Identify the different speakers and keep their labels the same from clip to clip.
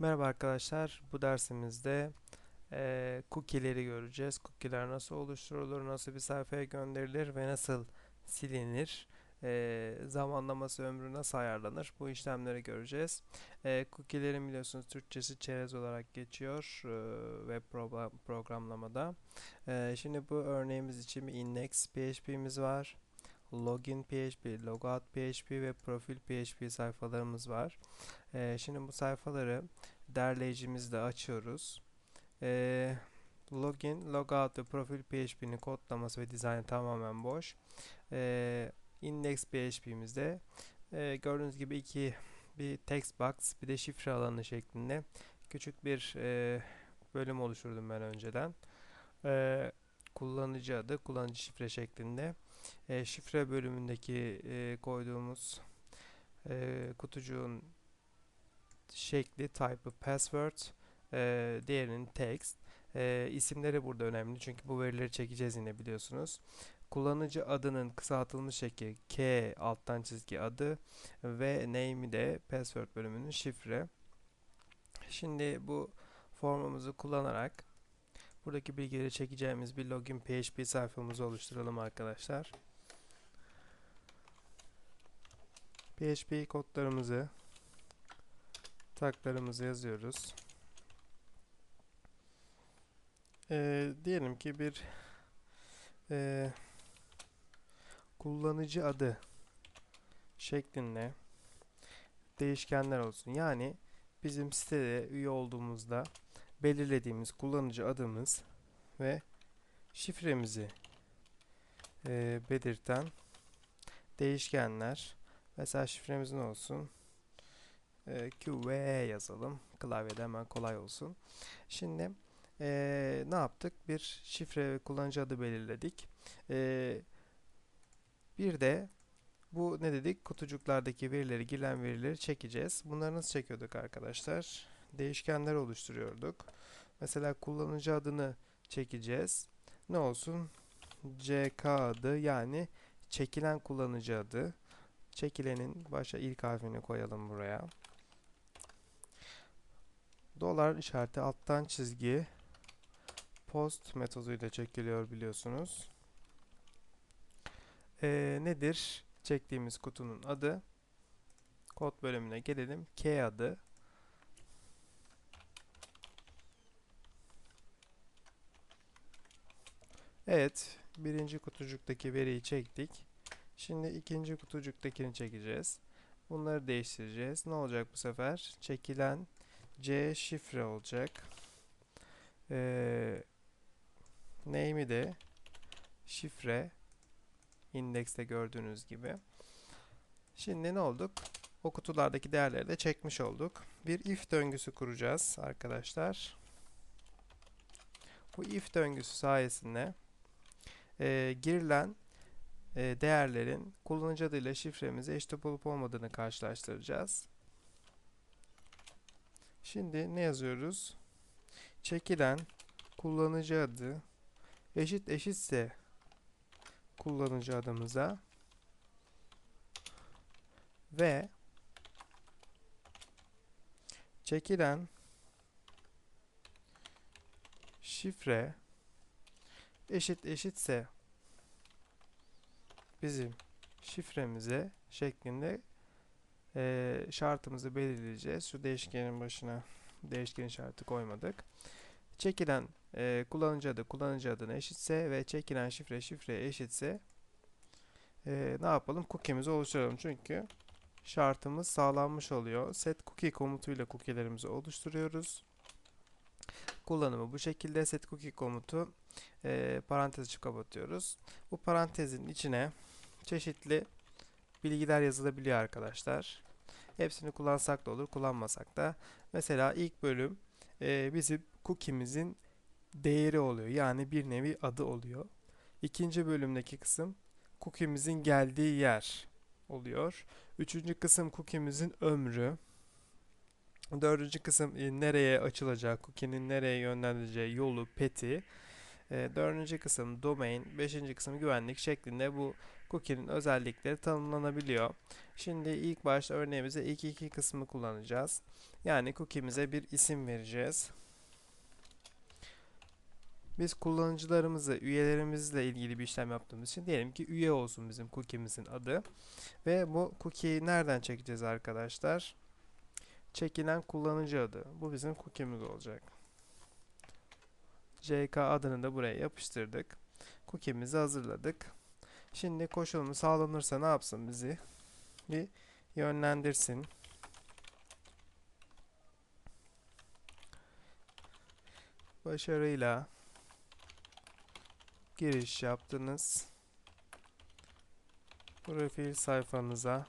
Speaker 1: Merhaba arkadaşlar. Bu dersimizde eee cookie'leri göreceğiz. Cookie'ler nasıl oluşturulur, nasıl bir sayfaya gönderilir ve nasıl silinir, eee, zamanlaması ömrü nasıl ayarlanır bu işlemleri göreceğiz. Eee cookie'lerin biliyorsunuz Türkçesi çerez olarak geçiyor eee, web program- programlamada. Eee, şimdi bu örneğimiz için bir index PHP'miz var. Login PHP, logout PHP ve profil PHP sayfalarımız var. Eee, şimdi bu sayfaları derleyicimizle açıyoruz. Eee, login, logout ve profil PHP'nin kodlaması ve dizaynı tamamen boş. Eee index PHP'mizde eee, gördüğünüz gibi iki bir text box bir de şifre alanı şeklinde küçük bir eee, bölüm oluşturdum ben önceden. Eee, kullanıcı adı, kullanıcı şifre şeklinde. Eee, şifre bölümündeki eee, koyduğumuz eee, kutucuğun şekli, type'ı password, eee diğerinin text. Eee, isimleri burada önemli çünkü bu verileri çekeceğiz yine biliyorsunuz. Kullanıcı adının kısaltılmış şekli K alttan çizgi adı ve name'i de password bölümünün şifre. Şimdi bu formumuzu kullanarak buradaki bilgileri çekeceğimiz bir login PHP sayfamızı oluşturalım arkadaşlar. PHP kodlarımızı taklarımızı yazıyoruz. Ee, diyelim ki bir e, kullanıcı adı şeklinde değişkenler olsun. Yani bizim sitede üye olduğumuzda belirlediğimiz kullanıcı adımız ve şifremizi e, belirten değişkenler. Mesela şifremiz ne olsun? e, Q ve E yazalım. Klavyede hemen kolay olsun. Şimdi e, ne yaptık? Bir şifre ve kullanıcı adı belirledik. E, bir de bu ne dedik? Kutucuklardaki verileri, girilen verileri çekeceğiz. Bunları nasıl çekiyorduk arkadaşlar? Değişkenler oluşturuyorduk. Mesela kullanıcı adını çekeceğiz. Ne olsun? CK adı yani çekilen kullanıcı adı. Çekilenin başa ilk harfini koyalım buraya. Dolar işareti alttan çizgi post metoduyla çekiliyor biliyorsunuz. Ee, nedir? Çektiğimiz kutunun adı. Kod bölümüne gelelim. K adı. Evet. Birinci kutucuktaki veriyi çektik. Şimdi ikinci kutucuktakini çekeceğiz. Bunları değiştireceğiz. Ne olacak bu sefer? Çekilen C şifre olacak. Ee, name'i de şifre indekste gördüğünüz gibi. Şimdi ne olduk? O kutulardaki değerleri de çekmiş olduk. Bir if döngüsü kuracağız arkadaşlar. Bu if döngüsü sayesinde e, girilen e, değerlerin kullanıcı adıyla şifremize eşit olup olmadığını karşılaştıracağız. Şimdi ne yazıyoruz? Çekilen kullanıcı adı eşit eşitse kullanıcı adımıza ve çekilen şifre eşit eşitse bizim şifremize şeklinde e, şartımızı belirleyeceğiz. Şu değişkenin başına değişken işareti koymadık. Çekilen e, kullanıcı adı kullanıcı adına eşitse ve çekilen şifre şifreye eşitse e, ne yapalım? Cookie'mizi oluşturalım. Çünkü şartımız sağlanmış oluyor. Set cookie komutuyla cookie'lerimizi oluşturuyoruz. Kullanımı bu şekilde set cookie komutu e, parantez açıp kapatıyoruz. Bu parantezin içine çeşitli bilgiler yazılabiliyor arkadaşlar. Hepsini kullansak da olur, kullanmasak da. Mesela ilk bölüm e, bizim cookie'mizin değeri oluyor. Yani bir nevi adı oluyor. İkinci bölümdeki kısım cookie'mizin geldiği yer oluyor. Üçüncü kısım cookie'mizin ömrü. Dördüncü kısım e, nereye açılacak, cookie'nin nereye yönlendireceği yolu, peti. E, dördüncü kısım domain, beşinci kısım güvenlik şeklinde bu cookie'nin özellikleri tanımlanabiliyor. Şimdi ilk başta örneğimize ilk iki kısmı kullanacağız. Yani cookie'mize bir isim vereceğiz. Biz kullanıcılarımızı, üyelerimizle ilgili bir işlem yaptığımız için diyelim ki üye olsun bizim cookie'mizin adı. Ve bu cookie'yi nereden çekeceğiz arkadaşlar? Çekilen kullanıcı adı. Bu bizim cookie'miz olacak. JK adını da buraya yapıştırdık. Cookie'mizi hazırladık. Şimdi koşulumuz sağlanırsa ne yapsın bizi? Bir yönlendirsin. Başarıyla giriş yaptınız. Profil sayfanıza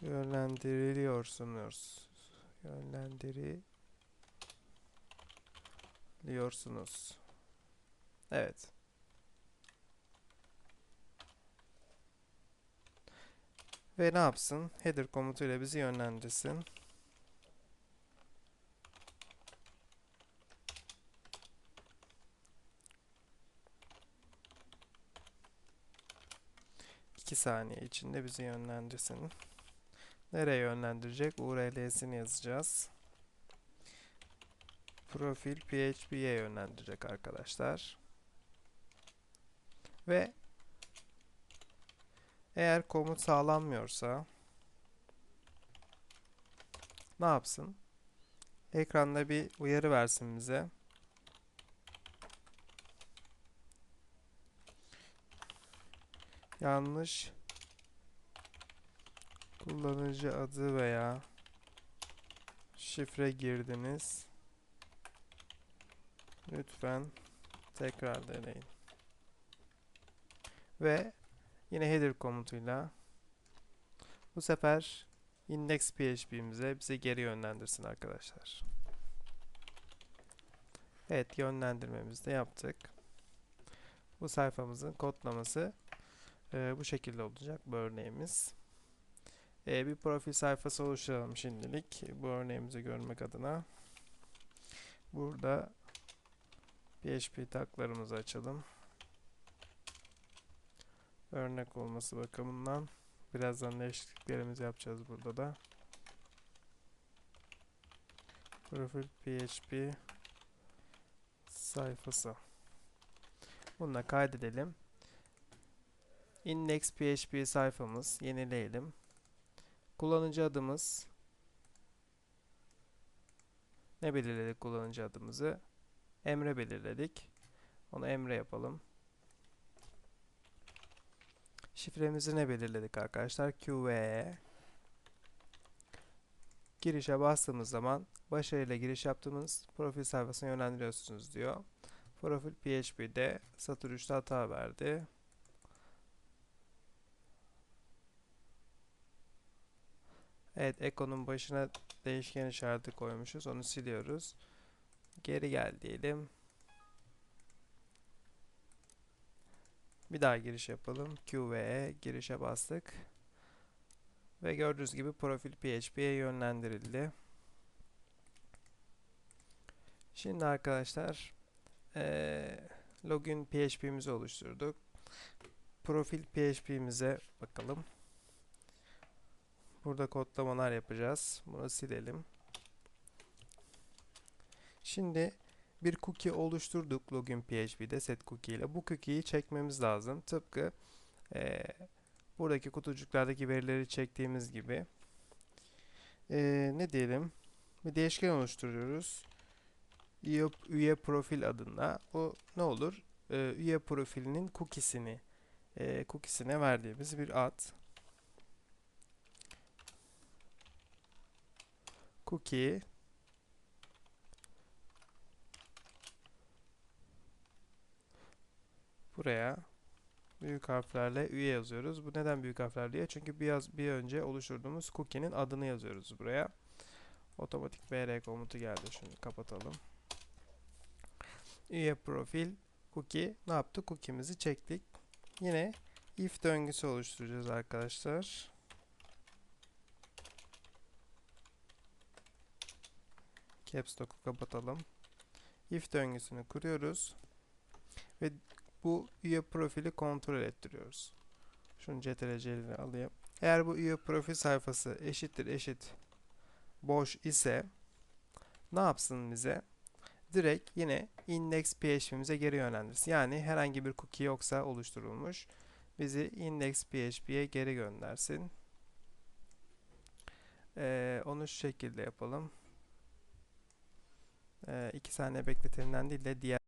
Speaker 1: yönlendiriliyorsunuz. Yönlendiriliyorsunuz. Evet. Ve ne yapsın? Header komutuyla bizi yönlendirsin. İki saniye içinde bizi yönlendirsin. Nereye yönlendirecek? URL'sini yazacağız. Profil PHP'ye yönlendirecek arkadaşlar. Ve eğer komut sağlanmıyorsa ne yapsın? Ekranda bir uyarı versin bize. Yanlış kullanıcı adı veya şifre girdiniz. Lütfen tekrar deneyin. Ve yine header komutuyla bu sefer index php'mize bize geri yönlendirsin arkadaşlar. Evet yönlendirmemizi de yaptık. Bu sayfamızın kodlaması e, bu şekilde olacak bu örneğimiz. E, bir profil sayfası oluşturalım şimdilik bu örneğimizi görmek adına. Burada PHP taklarımızı açalım. Örnek olması bakımından birazdan değişikliklerimizi yapacağız burada da. Profil PHP sayfası. Bunu da kaydedelim. Index PHP sayfamız yenileyelim. Kullanıcı adımız ne belirledik kullanıcı adımızı? Emre belirledik. Onu Emre yapalım. Şifremizi ne belirledik arkadaşlar? QVE. Girişe bastığımız zaman başarıyla giriş yaptığımız profil sayfasına yönlendiriyorsunuz diyor. Profil PHP'de satır 3'te hata verdi. Evet, Eco'nun başına değişken işareti koymuşuz. Onu siliyoruz. Geri gel diyelim. Bir daha giriş yapalım. Q ve E girişe bastık. Ve gördüğünüz gibi profil PHP'ye yönlendirildi. Şimdi arkadaşlar ee, login PHP'mizi oluşturduk. Profil PHP'mize bakalım. Burada kodlamalar yapacağız. Bunu silelim. Şimdi bir cookie oluşturduk login PHP'de set cookie ile. Bu cookie'yi çekmemiz lazım. Tıpkı e, buradaki kutucuklardaki verileri çektiğimiz gibi. E, ne diyelim? Bir değişken oluşturuyoruz. Üye, üye profil adında. O ne olur? E, üye profilinin cookie'sini e, cookie'sine verdiğimiz bir ad. Cookie Buraya büyük harflerle üye yazıyoruz. Bu neden büyük harfler diye? Çünkü biraz bir önce oluşturduğumuz cookie'nin adını yazıyoruz buraya. Otomatik br komutu geldi. Şunu kapatalım. Üye profil cookie ne yaptı? Cookie'mizi çektik. Yine if döngüsü oluşturacağız arkadaşlar. Caps Lock'u kapatalım. If döngüsünü kuruyoruz. Ve bu üye profili kontrol ettiriyoruz. Şunu ctrl alayım. Eğer bu üye profil sayfası eşittir eşit boş ise ne yapsın bize? Direkt yine index php'mize geri yönlendirsin. Yani herhangi bir cookie yoksa oluşturulmuş. Bizi index php'ye geri göndersin. Ee, onu şu şekilde yapalım. Ee, iki saniye bekletilenden değil de diğer